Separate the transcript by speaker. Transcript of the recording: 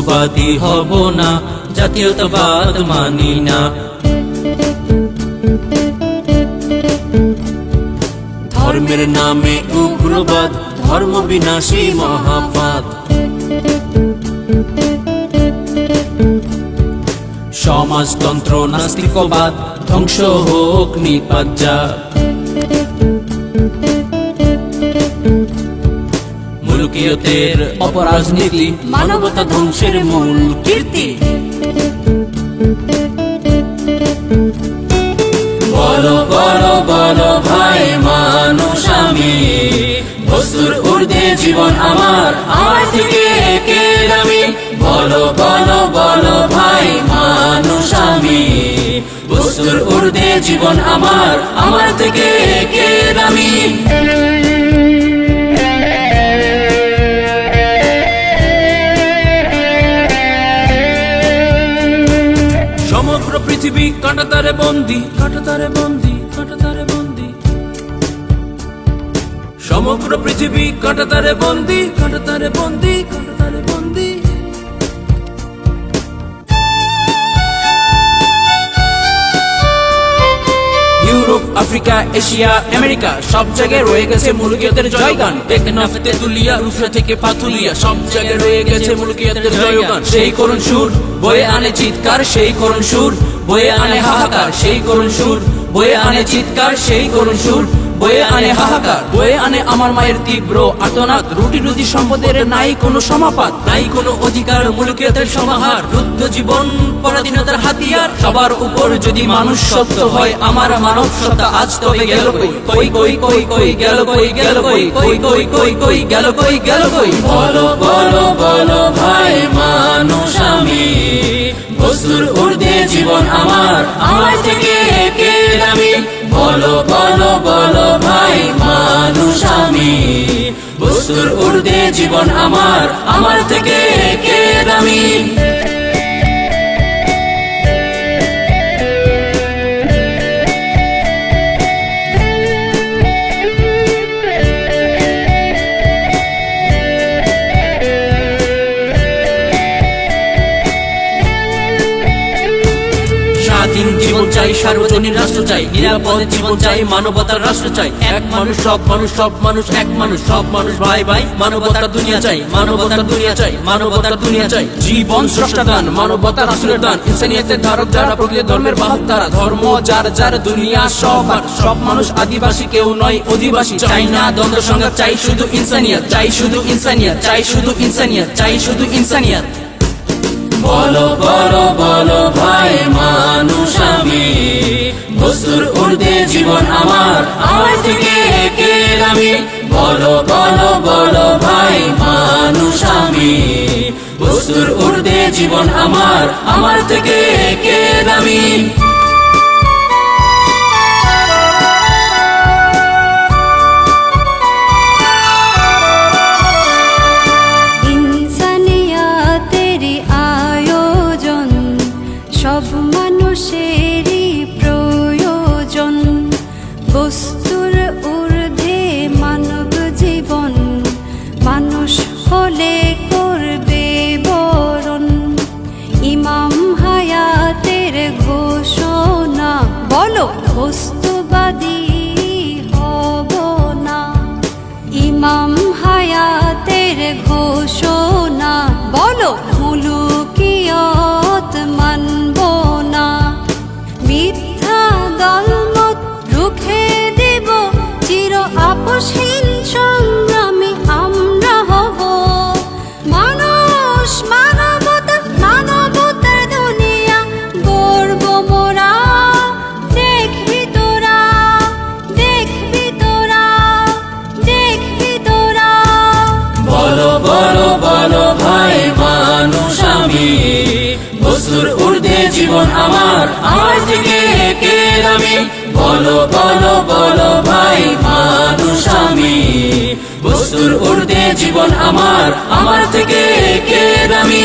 Speaker 1: বস্তুবাদী হব না, জাতীয়তাবাদ মানি না। ধর্মের নামে উগ্রবাদ, ধর্ম বিনাশী মহাপাত সমাজতন্ত্র, নাস্তিকবাদ, ধ্বংস হোক নিপাত মুলকিয়তের অপরাজনীতি, মানবতা ধ্বংসের মূল কীর্তি। বলো বলো বলো ভাই মানুষ আমি বস্তুর ঊর্ধ্বে জীবন আমার আমার থেকে কে দামি। বলো বলো বলো ভাই মানুষ আমি বস্তুর ঊর্ধ্বে জীবন আমার আমার থেকে কে দামি। কাঁটাতারে বন্দি কাঁটাতারে বন্দি কাঁটাতারে বন্দি। সমগ্র পৃথিবী কাঁটাতারে বন্দি কাঁটাতারে বন্দি বন্দি। আফ্রিকা, এশিয়া, আমেরিকা, সব জায়গায় রয়ে গেছে মুরগিয়াদের জয়গান। টেকনাফ তেতুলিয়া রুফরা থেকে পাথুলিয়া, সব জায়গায় রয়ে গেছে মুরগিয়াদের জয়গান। সেই করুণ সুর বয়ে আনে চিৎকার, সেই করুণ সুর বয়ে আনে হাহাকার। সেই করুণ সুর বয়ে আনে চিৎকার, সেই করুণ সুর বয়ে আনে হাহাকার, বয়ে আনে আমার মায়ের তীব্র আর্তনাদ। রুটি রুজি সম্পদের নাই কোনো সমাপাত, নাই কোনো অধিকার, মুলুকিয়তের সমাহার। রুদ্ধ জীবন, পরাধীনতার হাতিয়ার। সবার উপর যদি মানুষ সত্য হয়, আমার মানব সত্তা আজ তবে গেল কই? কই কই কই গেল কই গেল কই? কই কই কই কই, গেল কই গেল কই? বলো বলো বলো, ভাই মানুষ আমি। বস্তুর ঊর্ধ্বে জীবন আমার। আমার থেকে কে দামি? বলো বলো। মানুষ আমি। বস্তুর ঊর্ধ্বে জীবন আমার আমার থেকে কে দামি? স্বাধীন জীবন চাই, সার্বজনীন রাষ্ট্র চাই, নিরাপদ জীবন চাই, মানবতার রাষ্ট্র চাই। এক মানুষ, সব মানুষ সব মানুষ, এক মানুষ, সব মানুষ, ভাই ভাই, মানবতার দুনিয়া চাই, মানবতার দুনিয়া চাই, মানবতার দুনিয়া চাই। জীবন স্রষ্টা দান, মানবতার আসলের দান, ইনসানিয়তের ধারক যারা প্রকৃত ধর্মের বাহক, তারা ধর্ম, যার যার, দুনিয়া সবার সব মানুষ আদিবাসী, কেউ নয় অধিবাসী। চাই না দ্বন্দ্ব, সংঘাত, চাই শুধু ইনসানিয়ত, চাই শুধু ইনসানিয়ত, চাই শুধু ইনসানিয়ত, চাই শুধু ইনসানিয়ত। বলো বলো বলো। আমার থেকে কে আমি বলো বলো বলো ভাই, মানুষ আমি। বস্তুর জীবন আমার আমার থেকে
Speaker 2: সব মানুষেরই বলো? বস্তুবাদী হব না। ইমাম হায়াতের ঘোষণা। বলো? মুলুকিয়ত মানব না। মিথ্যা দলমত রুখে দেব চির আপসহীন জীবন আমার, আজ কে কে আমি
Speaker 1: বলো বলো বলো ভাই, মানুষ আমি। বস্তুর ঊর্ধ্বে জীবন আমার আমার থেকে কে আমি